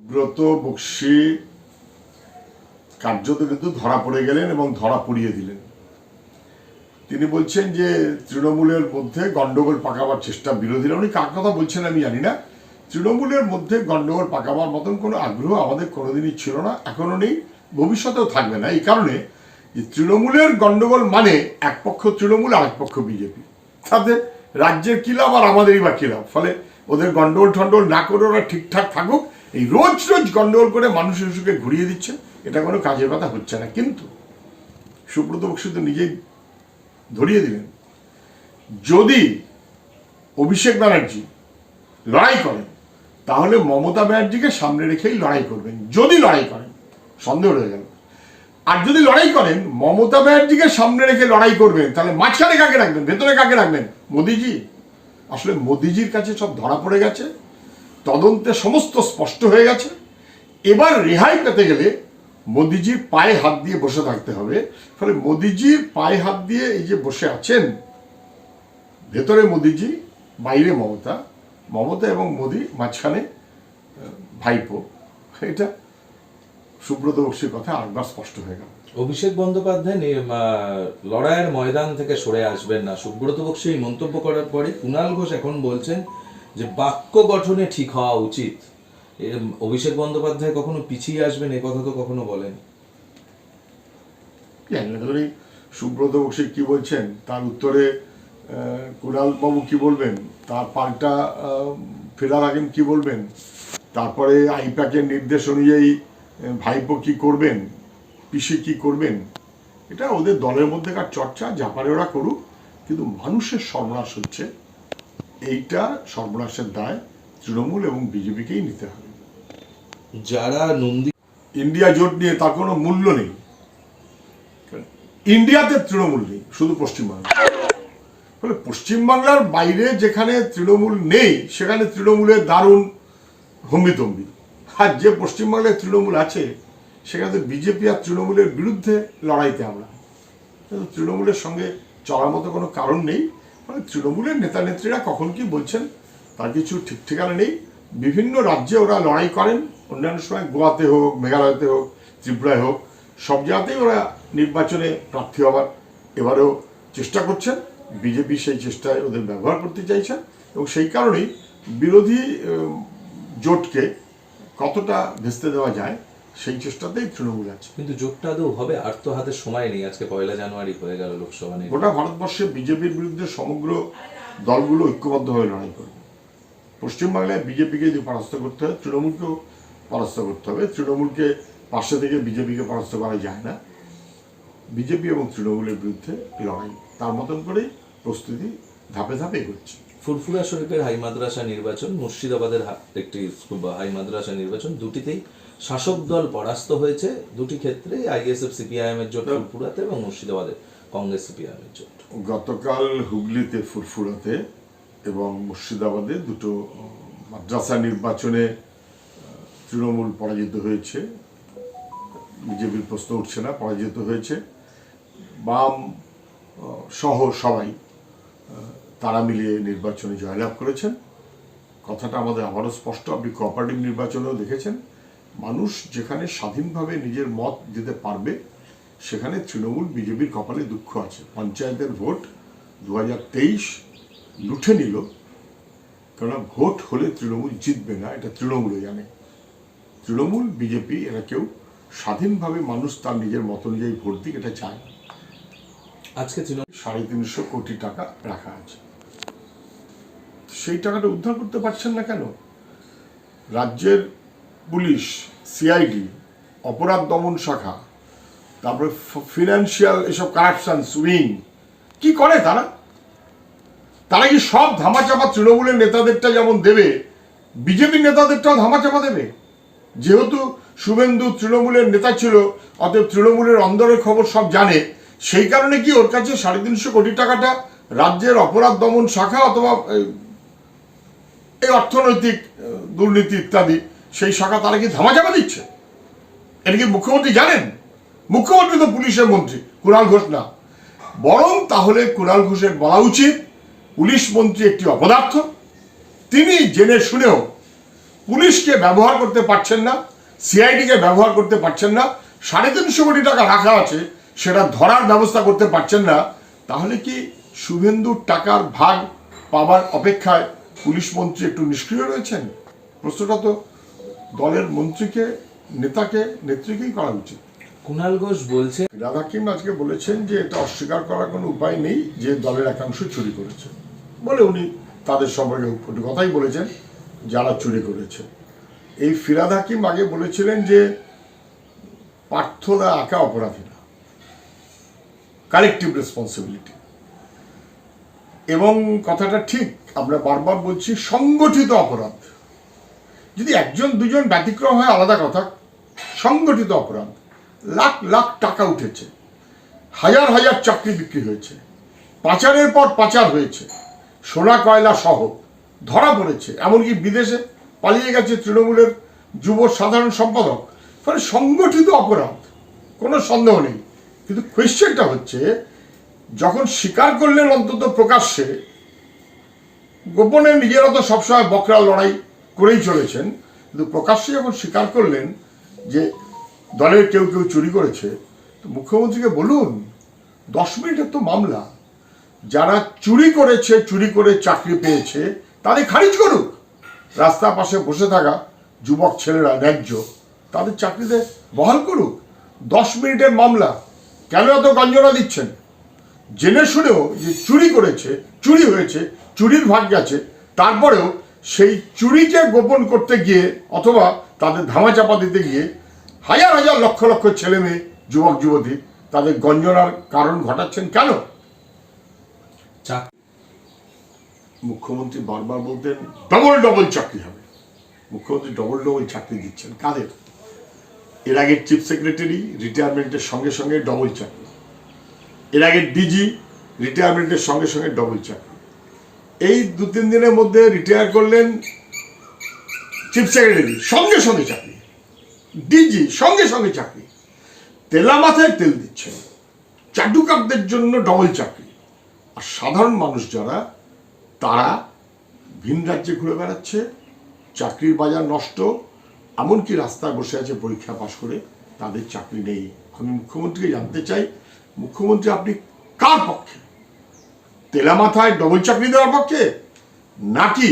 ব্রত, বক্সি, কার্যত কিন্তু ধরা পড়ে গেলেন এবং ধরা পড়িয়ে দিলেন। তিনি বলছেন যে তৃণমূলের মধ্যে গন্ডগোল পাকাবার চেষ্টা বিরোধীরা উনি কার কথা বলছেন আমি জানি না। তৃণমূলের মধ্যে গন্ডগোল পাকাবার মতন কোনো আগ্রহ আমাদের কোনোদিনই ছিল না। এখনও নেই, ভবিষ্যতেও থাকবে না। এই কারণে যে তৃণমূলের গন্ডগোল মানে এক পক্ষ তৃণমূল আর এক পক্ষ বিজেপি। তাতে রাজ্যের কি লাভ আর আমাদেরই বা কি লাভ? ফলে ওদের গন্ডগোল ঠন্ডগোল না করে ওরা ঠিকঠাক থাকুক। এই রোজ রোজ গন্ডগোল করে মানুষের সুখে ঘুরিয়ে দিচ্ছে, এটা কোনো কাজের কথা হচ্ছে না। কিন্তু সুব্রত বক্সী তো নিজেই ধরিয়ে দিলেন, যদি অভিষেক ব্যানার্জি লড়াই করেন, তাহলে মমতা ব্যানার্জিকে সামনে রেখেই লড়াই করবেন, যদি লড়াই করেন, সন্দেহ রয়ে গেল। আর যদি লড়াই করেন, মমতা ব্যানার্জিকে সামনে রেখে লড়াই করবেন, তাহলে মাঝখানে কাকে রাখবেন, ভেতরে কাকে রাখবেন? মোদিজি? আসলে মোদিজির কাছে সব ধরা পড়ে গেছে তদন্তে সমস্ত স্পষ্ট হয়ে গেছে। এবার রেহাই পেতে গেলে মোদিজির পায়ে হাত দিয়ে বসে থাকতে হবে। ফলে মোদিজির পায়ে হাত দিয়ে এই যে বসে আছেন, ভেতরে মোদিজি, বাইরে মমতা মমতা এবং মোদি মাঝখানে ভাইপো। এটা সুব্রত বক্সির কথা আরেকবার স্পষ্ট হয়ে গেল। অভিষেক বন্দ্যোপাধ্যায় লড়াইয়ের ময়দান থেকে সরে আসবেন না। সুব্রত বক্সী এই মন্তব্য করার পরে কুণাল ঘোষ এখন বলছেন যে বাক্য গঠনে ঠিক হওয়া উচিত। অভিষেক বন্দ্যোপাধ্যায় কখনো পিছিয়ে আসবেন, এ কথা তো কখনো বলেন। সুব্রত বক্সী কি বলছেন? তার উত্তরে কুণাল বাবু কি বলবেন? তার পাল্টা ফেরার আগে কি বলবেন? তারপরে আইপ্যাকের নির্দেশ অনুযায়ী ভাইপো কি করবেন? পিসি কি করবেন? এটা ওদের দলের মধ্যেকার চর্চা জাপারে ওরা করুক, কিন্তু মানুষের সর্বনাশ হচ্ছে। এইটা সর্বনাশের দায় তৃণমূল এবং বিজেপিকেই নিতে হবে। যারা নন্দী ইন্ডিয়া জোট নিয়ে তার কোনো মূল্য নেই। ইন্ডিয়াতে তৃণমূল নেই শুধু পশ্চিমবাংলা। ফলে পশ্চিমবাংলার বাইরে যেখানে তৃণমূল নেই সেখানে তৃণমূলের দারুণ হম্বিতম্বি আর যে পশ্চিমবাংলায় তৃণমূল আছে সেখানে বিজেপি আর তৃণমূলের বিরুদ্ধে লড়াইতে আমরা। তৃণমূলের সঙ্গে চলার মতো কোনো কারণ নেই। ফলে তৃণমূলের নেতা নেত্রীরা কখন কি বলছেন? তার কিছু ঠিক ঠিকানা নেই। বিভিন্ন রাজ্যে ওরা লড়াই করেন। অন্যান্য সময় গোয়াতে হোক, মেঘালয়তে হোক, ত্রিপুরায় হোক, সব জায়গাতেই ওরা নির্বাচনে প্রার্থী হবার এবারেও চেষ্টা করছেন। বিজেপি সেই চেষ্টায় ওদের ব্যবহার করতে চাইছেন এবং সেই কারণেই বিরোধী জোটকে কতটা ভেস্তে দেওয়া যায় সেই চেষ্টাতেই তৃণমূল আছে। কিন্তু জোটটা আদৌ হবে আর তো হাতে সময় নেই। আজকে পয়লা জানুয়ারি হয়ে গেল লোকসভা নির্বাচন গোটা ভারতবর্ষে বিজেপির বিরুদ্ধে সমগ্র দলগুলো ঐক্যবদ্ধভাবে লড়াই করবে। পশ্চিমবাংলায় বিজেপিকে যদি পরাস্ত করতে হয় তৃণমূলকেও পরাস্ত করতে হবে। তৃণমূলকে পাশে থেকে বিজেপিকে পরাস্ত করা যায় না। বিজেপি এবং তৃণমূলের বিরুদ্ধে লড়াই তার মতন করেই প্রস্তুতি ধাপে ধাপে এগোচ্ছে। ফুরফুরা শরীফের হাই মাদ্রাসা নির্বাচন মুর্শিদাবাদের একটি হাই মাদ্রাসা নির্বাচন দুটিতেই শাসক দল পরাস্ত হয়েছে। দুটি ক্ষেত্রে আইএসএফ সিপিআইএম এর জোট ফুরফুরাতে এবং মুর্শিদাবাদে কংগ্রেস সিপিআইএম এর জোট। গতকাল হুগলিতে ফুরফুরাতে এবং মুর্শিদাবাদে দুটো মাদ্রাসা নির্বাচনে তৃণমূল পরাজিত হয়েছে। বিজেপির প্রশ্ন উঠছে না পরাজিত হয়েছে। বাম সহ সবাই তারা মিলিয়ে নির্বাচনে জয়লাভ করেছেন। কথাটা আমাদের আবারও স্পষ্ট আপনি কোঅপারেটিভ নির্বাচনেও দেখেছেন। মানুষ যেখানে স্বাধীনভাবে নিজের মত দিতে পারবে সেখানে তৃণমূল বিজেপির কপালে দুঃখ আছে। পঞ্চায়েতের ভোট দু হাজার তেইশ লুঠে নিল কেননা ভোট হলে তৃণমূল জিতবে না এটা তৃণমূলও জানে। তৃণমূল বিজেপি এরা কেউ স্বাধীনভাবে মানুষ তার নিজের মত অনুযায়ী ভোট দিক এটা চায় না। আজকে তৃণমূল সাড়ে তিনশো কোটি টাকা রাখা আছে। সেই টাকাটা উদ্ধার করতে পারছেন না কেন? রাজ্যের পুলিশ সিআইডি অপরাধ দমন শাখা, তারপরে ফিনান্সিয়াল এসব কারাপশন সুইং কি করে তারা? তারা কি সব ধামাচাপা তৃণমূলের নেতাদেরটা যেমন দেবে বিজেপির নেতাদেরটাও ধামাচাপা দেবে? যেহেতু শুভেন্দু তৃণমূলের নেতা ছিল, অতএব তৃণমূলের অন্দরের খবর সব জানে, সেই কারণে কি ওর কাছে সাড়ে তিনশো কোটি টাকাটা রাজ্যের অপরাধ দমন শাখা অথবা এই অর্থনৈতিক, দুর্নীতি ইত্যাদি সেই শাখা তারা কি ধামাচাপা দিচ্ছে? এটা কি মুখ্যমন্ত্রী জানেন? মুখ্যমন্ত্রী তো পুলিশের মন্ত্রী, কুণাল ঘোষ না। বরং তাহলে কুণাল ঘোষের বলা উচিত, পুলিশ মন্ত্রী একটি অপদার্থ। তিনি জেনে শুনেও পুলিশকে ব্যবহার করতে পারছেন না, সিআইডিকে ব্যবহার করতে পারছেন না, সাড়ে তিনশো কোটি টাকা রাখা আছে, সেটা ধরার ব্যবস্থা করতে পারছেন না, তাহলে কি শুভেন্দুর টাকার ভাগ পাবার অপেক্ষায় পুলিশ মন্ত্রী একটু নিষ্ক্রিয় রয়েছেন? প্রশ্নটা তো দলের মন্ত্রীকে নেতাকে নেত্রীকেই করা উচিত। কুণাল ঘোষ বলছে ফিরাদ হাকিম আজকে বলেছেন যে এটা অস্বীকার করার কোনো উপায় নেই যে দলের একাংশ চুরি করেছে। বলে উনি তাদের সম্পর্কে কথাই বলেছেন যারা চুরি করেছে। এই ফিরাদ হাকিম আগে বলেছিলেন যে প্রার্থনা একা অপরাধী না। কালেকটিভ রেসপন্সিবিলিটি এবং কথাটা ঠিক আমরা বারবার বলছি সংগঠিত অপরাধ। যদি একজন, দুজন ব্যতিক্রম হয়, আলাদা কথা। সংগঠিত অপরাধ। লাখ লাখ টাকা উঠেছে। হাজার হাজার চাকরি বিক্রি হয়েছে। পাচারের পর পাচার হয়েছে। সোনা, কয়লা সহ ধরা পড়েছে। এমনকি বিদেশে পালিয়ে গেছে তৃণমূলের যুব সাধারণ সম্পাদক। ফলে সংগঠিত অপরাধ, কোনো সন্দেহ নেই। কিন্তু কোয়েশ্চেনটা হচ্ছে, যখন স্বীকার করলেন অন্তত প্রকাশ্যে, গোপনে নিজেরা তো সবসময় বকরা লড়াই করেই চলেছেন, কিন্তু প্রকাশ্যে যখন স্বীকার করলেন যে দলের কেউ কেউ চুরি করেছে, তো মুখ্যমন্ত্রীকে বলুন, দশ মিনিটের তো মামলা। যারা চুরি করেছে, চুরি করে চাকরি পেয়েছে, তাদের খারিজ করুক। রাস্তার পাশে বসে থাকা যুবক ছেলেরা ন্যায্য, তাদের চাকরিতে বহাল করুক। দশ মিনিটের মামলা, কেন এত গঞ্জনা দিচ্ছেন? জেনে শুনেও যে চুরি করেছে, চুরি হয়েছে, চুরির ভাগ গেছে তারপরেও সেই চুরিকে গোপন করতে গিয়ে অথবা তাদের ধামাচাপা দিতে গিয়ে হাজার হাজার লক্ষ লক্ষ ছেলে মেয়ে যুবক যুবতী তাদের গঞ্জনার কারণ ঘটাচ্ছেন কেন? মুখ্যমন্ত্রী বারবার বলতেন ডবল ডবল চাকরি হবে। মুখ্যমন্ত্রী ডবল ডবল চাকরি দিচ্ছেন কাদের? এর আগে চিফ সেক্রেটারি রিটায়ারমেন্টের সঙ্গে সঙ্গে ডবল চাকরি। এর আগে ডিজি রিটায়ারমেন্টের সঙ্গে সঙ্গে ডবল চাকরি। এই দু তিন দিনের মধ্যে রিটায়ার করলেন চিফ সেক্রেটারি সঙ্গে সঙ্গে চাকরি। ডিজি সঙ্গে সঙ্গে চাকরি। তেলা মাথায় তেল দিচ্ছেন চাটুকারদের জন্য ডবল চাকরি। আর সাধারণ মানুষ যারা, তারা ভিন রাজ্যে ঘুরে বেড়াচ্ছে, চাকরির বাজার নষ্ট, এমনকি রাস্তায় বসে আছে পরীক্ষা পাশ করে, তাদের চাকরি নেই। আমি মুখ্যমন্ত্রীকে জানতে চাই, মুখ্যমন্ত্রী আপনি কার পক্ষে? তেলা মাথায় ডবল চাকরি দেওয়ার পক্ষে? নাকি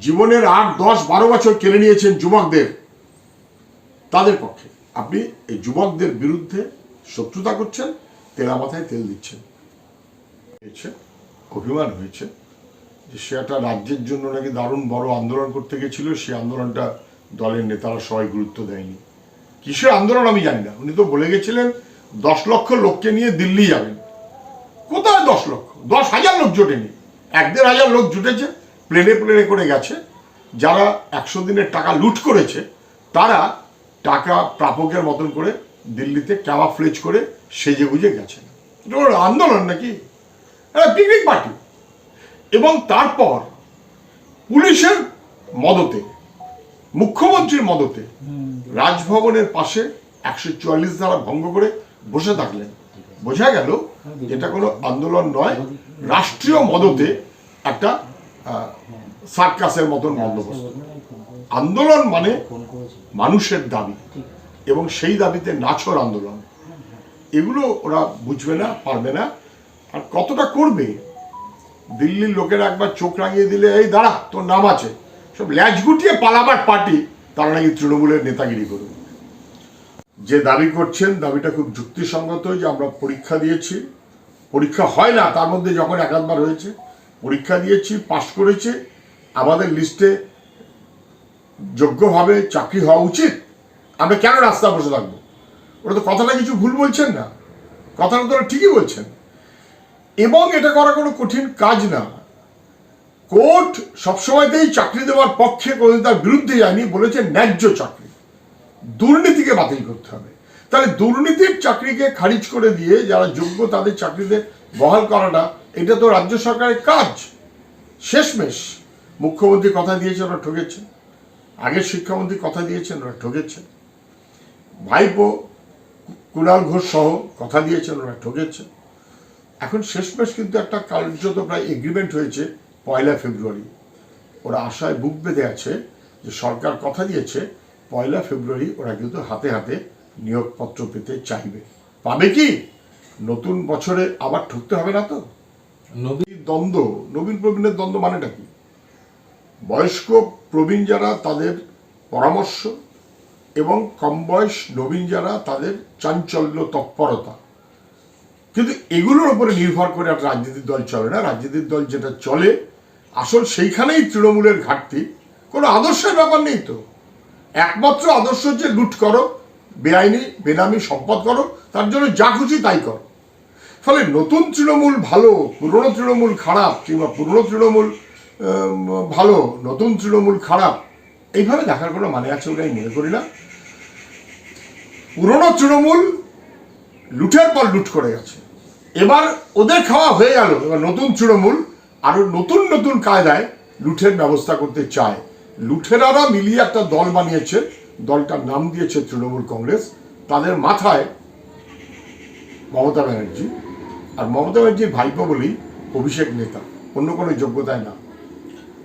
জীবনের আট, দশ, বারো বছর কেড়ে নিয়েছেন যুবকদের? তাদের পক্ষে। আপনি এই যুবকদের বিরুদ্ধে শত্রুতা করছেন তেলা মাথায় তেল দিচ্ছেন। অভিমান হয়েছে যে সে একটা রাজ্যের জন্য নাকি দারুণ বড় আন্দোলন করতে গেছিল, সে আন্দোলনটা দলের নেতারা সবাই গুরুত্ব দেয়নি। কিসের আন্দোলন আমি জানি না। উনি তো বলে গেছিলেন, দশ লক্ষ লোককে নিয়ে দিল্লি যাবেন। কোথায় দশ লক্ষ? দশ হাজার লোক জোটেনি। এক দেড় হাজার লোক জুটেছে প্লেনে প্লেনে করে গেছে। যারা একশো দিনের টাকা লুট করেছে, তারা টাকা প্রাপকের মতন করে দিল্লিতে ক্যামাফ্লেজ করে সেজে গুজে গেছেন এটা আন্দোলন নাকি? পিকনিক পার্টি এবং তারপর পুলিশের মদতে, মুখ্যমন্ত্রীর মদতে রাজভবনের পাশে একশো চুয়াল্লিশ ধারা ভঙ্গ করে বসে থাকলেন। বোঝা গেল, এটা কোনো আন্দোলন নয়। রাষ্ট্রীয় মদতে একটা সার্কাসের মতন বন্দোবস্ত। আন্দোলন মানে মানুষের দাবি এবং সেই দাবিতে নাছর আন্দোলন। এগুলো ওরা বুঝবে না, পারবে না। আর কতটা করবে? দিল্লির লোকেরা একবার চোখ রাঙিয়ে দিলে, এই দাঁড়া, তোর নাম আছে। সব ল্যাজ গুটিয়ে পালাবার পার্টি তারা নাকি তৃণমূলের নেতাগিরি করবে। যে দাবি করছেন, দাবিটা খুব যুক্তিসঙ্গত যে আমরা পরীক্ষা দিয়েছি। পরীক্ষা হয় না, তার মধ্যে যখন একাধবার হয়েছে, পরীক্ষা দিয়েছি, পাশ করেছে, আমাদের লিস্টে যোগ্যভাবে চাকরি হওয়া উচিত, আমরা কেন রাস্তা বসে থাকব? ওরা তো কথাটা কিছু ভুল বলছেন না। কথাটা তো ওরা ঠিকই বলছেন। এবং এটা করা কোনো কঠিন কাজ না। কোর্ট সবসময়তেই চাকরি দেওয়ার পক্ষে কোনোদিন তার বিরুদ্ধে যায়নি, বলেছে ন্যায্য চাকরি। দুর্নীতিকে বাতিল করতে হবে। তাহলে দুর্নীতির চাকরিকে খারিজ করে দিয়ে যারা যোগ্য তাদের চাকরিতে বহাল করাটা, এটা তো রাজ্য সরকারের কাজ। শেষমেশ মুখ্যমন্ত্রী কথা দিয়েছেন, ওরা ঠকেছেন আগের শিক্ষামন্ত্রী কথা দিয়েছেন, ওরা ঠকেছেন ভাইপো, কুণাল ঘোষ সহ কথা দিয়েছেন, ওরা ঠকেছেন এখন শেষমেশ কিন্তু একটা কার্যত প্রায় এগ্রিমেন্ট হয়েছে পয়লা ফেব্রুয়ারি। ওরা আশায় বুক বেঁধে আছে যে সরকার কথা দিয়েছে, পয়লা ফেব্রুয়ারি ওরা কিন্তু হাতে হাতে নিয়োগপত্র পেতে চাইবে। পাবে কি? নতুন বছরে আবার ঠকতে হবে না তো? নবীন দ্বন্দ্ব নবীন প্রবীণের দ্বন্দ্ব মানেটা কি? বয়স্ক প্রবীণ যারা তাদের পরামর্শ এবং কম বয়স নবীন যারা তাদের চাঞ্চল্য তৎপরতা। কিন্তু এগুলোর উপরে নির্ভর করে একটা রাজনীতির দল চলে না। রাজনীতির দল যেটা চলে আসল সেইখানেই তৃণমূলের ঘাটতি। কোনো আদর্শের ব্যাপার নেই তো। একমাত্র আদর্শ হচ্ছে লুট করো বেআইনি, বেনামি, সম্পদ করো, তার জন্য যা খুশি তাই করো। ফলে নতুন তৃণমূল ভালো, পুরনো তৃণমূল খারাপ, কিংবা পুরনো তৃণমূল ভালো, নতুন তৃণমূল খারাপ, এইভাবে দেখার কোনো মানে আছে আমি মনে করি না। পুরনো তৃণমূল লুটের পর লুট করে গেছে। এবার ওদের খাওয়া হয়ে গেল, এবার নতুন তৃণমূল আরও নতুন নতুন কায়দায় লুঠের ব্যবস্থা করতে চায়। লুঠেরারা মিলিয়ে একটা দল বানিয়েছে দলটার নাম দিয়েছে তৃণমূল কংগ্রেস তাদের মাথায় মমতা ব্যানার্জি। আর মমতা ব্যানার্জির ভাইপো বলেই অভিষেক নেতা অন্য কোনো যোগ্যতায় না।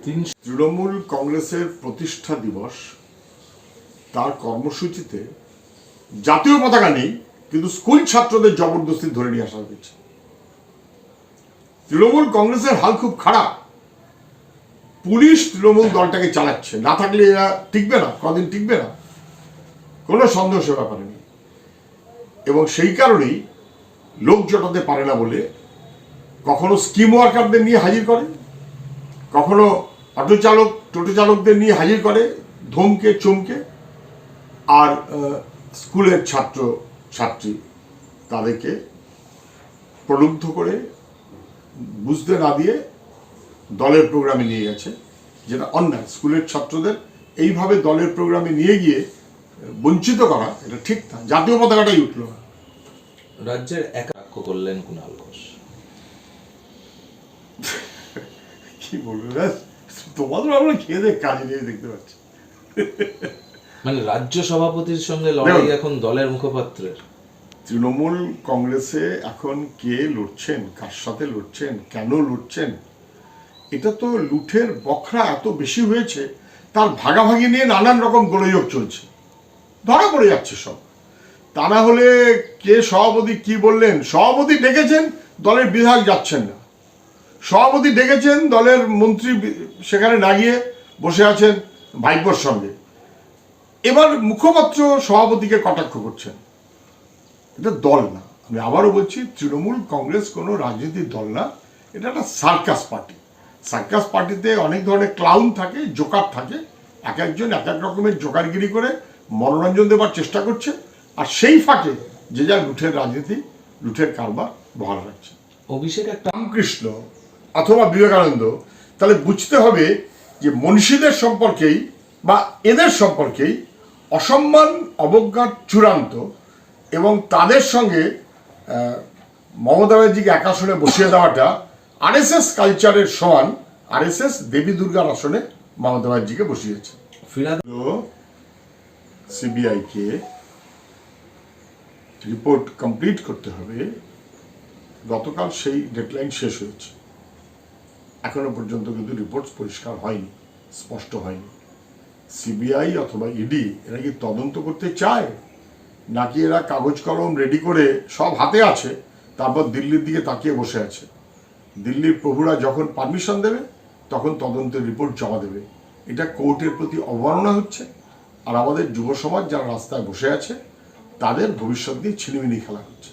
তিন তৃণমূল কংগ্রেসের প্রতিষ্ঠা দিবস তার কর্মসূচিতে জাতীয় পতাকা নেই কিন্তু স্কুল ছাত্রদের জবরদস্তি ধরে নিয়ে আসা হয়েছে। তৃণমূল কংগ্রেসের হাল খুব খারাপ। পুলিশ তৃণমূল দলটাকে চালাচ্ছে। না থাকলে এরা টিকবে না কদিন টিকবে না। কোনো সন্দেহ সে ব্যাপারে নেই। এবং সেই কারণেই লোক জটাতে পারে না বলে কখনো স্কিম ওয়ার্কারদের নিয়ে হাজির করে, কখনো অটো চালক, টোটো চালকদের নিয়ে হাজির করে, ধমকে, চমকে। আর স্কুলের ছাত্র, ছাত্রী তাদেরকে প্রলুব্ধ করে, বুঝতে না দিয়ে দলের প্রোগ্রামে নিয়ে গেছে, যেটা অন্যায়। স্কুলের ছাত্রদের এইভাবে দলের প্রোগ্রামে নিয়ে গিয়ে বঞ্চিত করা এটা ঠিক না। জাতীয় পতাকাটাই উঠল না। রাজ্যের একাক্ষ করলেন কুণাল ঘোষ। কি বলব তোমাদের আমরা খেয়ে দেখ কাজে নিয়ে দেখতে পাচ্ছি। মানে রাজ্য সভাপতির সঙ্গে লড়াই এখন দলের মুখপাত্রের। তৃণমূল কংগ্রেসে এখন কে লড়ছেন কার সাথে লড়ছেন কেন লড়ছেন এটা তো লুঠের বখরা এত বেশি হয়েছে তার ভাগাভাগি নিয়ে নানান রকম গোলযোগ চলছে। ধরা পড়ে যাচ্ছে সব। তা না হলে কে সভাপতি কি বললেন? সভাপতি ডেকেছেন, দলের বিধায়ক যাচ্ছেন না। সভাপতি ডেকেছেন, দলের মন্ত্রী সেখানে না গিয়ে বসে আছেন ভাইপোর সঙ্গে। এবার মুখপাত্র সভাপতিকে কটাক্ষ করছেন। এটা দল না। আমি আবারও বলছি, তৃণমূল কংগ্রেস কোনো রাজনীতির দল না। এটা একটা সার্কাস পার্টি। সার্কাস পার্টিতে অনেক ধরনের ক্লাউন থাকে, জোকার থাকে। এক একজন এক এক রকমের জোকারগিরি করে মনোরঞ্জন দেওয়ার চেষ্টা করছে আর সেই ফাঁকে যে যা লুঠের রাজনীতি লুঠের কারবার বহাল রাখছে। অভিষেক একটা রামকৃষ্ণ অথবা বিবেকানন্দ তাহলে বুঝতে হবে যে মনীষীদের সম্পর্কেই বা এদের সম্পর্কেই অসম্মান অবজ্ঞা চূড়ান্ত এবং তাদের সঙ্গে মমতা ব্যানার্জিকে এক আসনে বসিয়ে দেওয়াটা আরএসএস কালচারের সমান আরএসএস দেবী দুর্গার আসনে মমতা ব্যানার্জিকে বসিয়েছে। ফিরাদ সিবিআইকে রিপোর্ট কমপ্লিট করতে হবে। গতকাল সেই ডেডলাইন শেষ হয়েছে। এখনও পর্যন্ত কিন্তু রিপোর্ট পরিষ্কার হয়নি, স্পষ্ট হয়নি। সিবিআই অথবা ইডি এরা কি তদন্ত করতে চায়? নাকি এরা কাগজ কলম রেডি করে সব হাতে আছে, তারপর দিল্লির দিকে তাকিয়ে বসে আছে? দিল্লির প্রভুরা যখন পারমিশন দেবে, তখন তদন্তের রিপোর্ট জমা দেবে। এটা কোর্টের প্রতি অবমাননা হচ্ছে। আর আমাদের যুব সমাজ যারা রাস্তায় বসে আছে তাদের ভবিষ্যৎ নিয়ে ছিলিমিলি খেলা হচ্ছে।